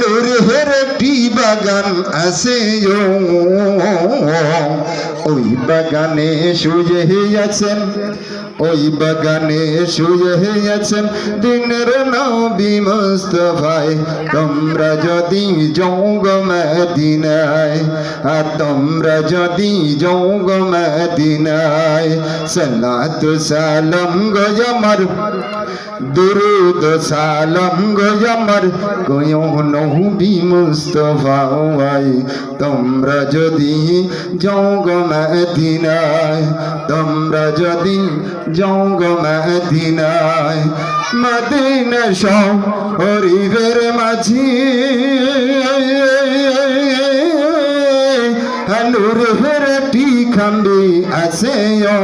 নূরের একটি বাগান আছে ওই বাগানে শুয়ে আছেন, ওই বাগানে শুয়ে আছেন দিনের নবী মুস্তফায়। তোমরা যদি যোগ মদিনায়, আর তোমরা যদি যোগ মদিনায়, সালাত সালাম গো আমার দুরুদ সালাম গো আমার। গয়ো নবী মুস্তফায় তোমরা যদি যোগ মদিনায়, তোমরা যদি যোগ মদিনায়, মদিনা শরীফের মাঝি। নূর হেরটি খাম্বি আছে, ও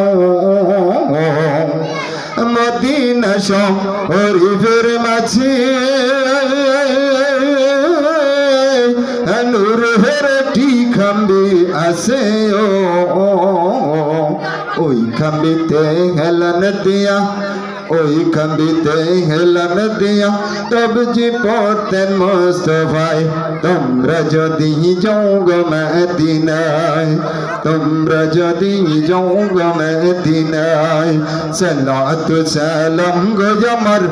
মদিনা শরীফের মাঝে। নূর হেরটি খাম্বি আছে ও। ওই খাম্বিতে হেলান দিয়া ওই খাম্বিতে হেলাম দিয়া। তব যে পড়তেন মোস্তফাই, তোমরা যদি যোগ মদিনায়, তোমরা যদি যোগ মদিনায়, সালাত সালাম গো আমার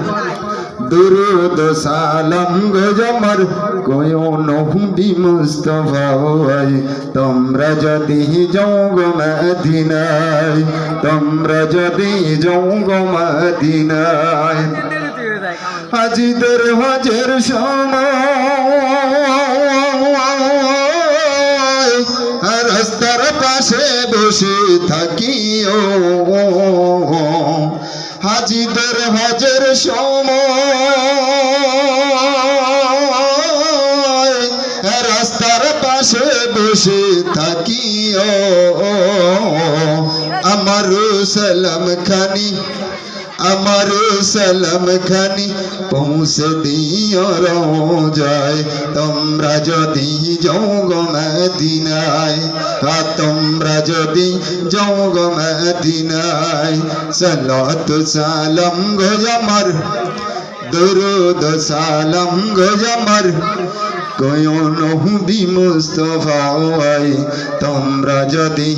দুরুদ সালাম গো আমার কোয় নহবি মুস্তফাই তোমরা যদি যোগ মদিনায়, তোমরা যদি যোগ মদিনায়। হাজিদের হজের সময়, রাস্তার পাশে বসে থাকি ও হাজিদের হজের সময় রাস্তার পাশে বসে থাকি ও আমার সালাম খানি আমার সালাম খানি পৌঁছে দিও যায় তোমরা যদি যোগ মদিনায় বা তোমরা যদি যোগ মদিনায়। সালাত সালাম গো আমার, দুরুদ সালাম গো আমার কয়নহুবি মুস্তফাই তোমরা যদি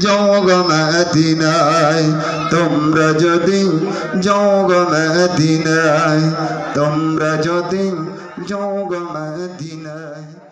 যোগ মদিনায় তোমরা যদি যোগ মদিনায় তোমরা যদি যোগ মদিনায়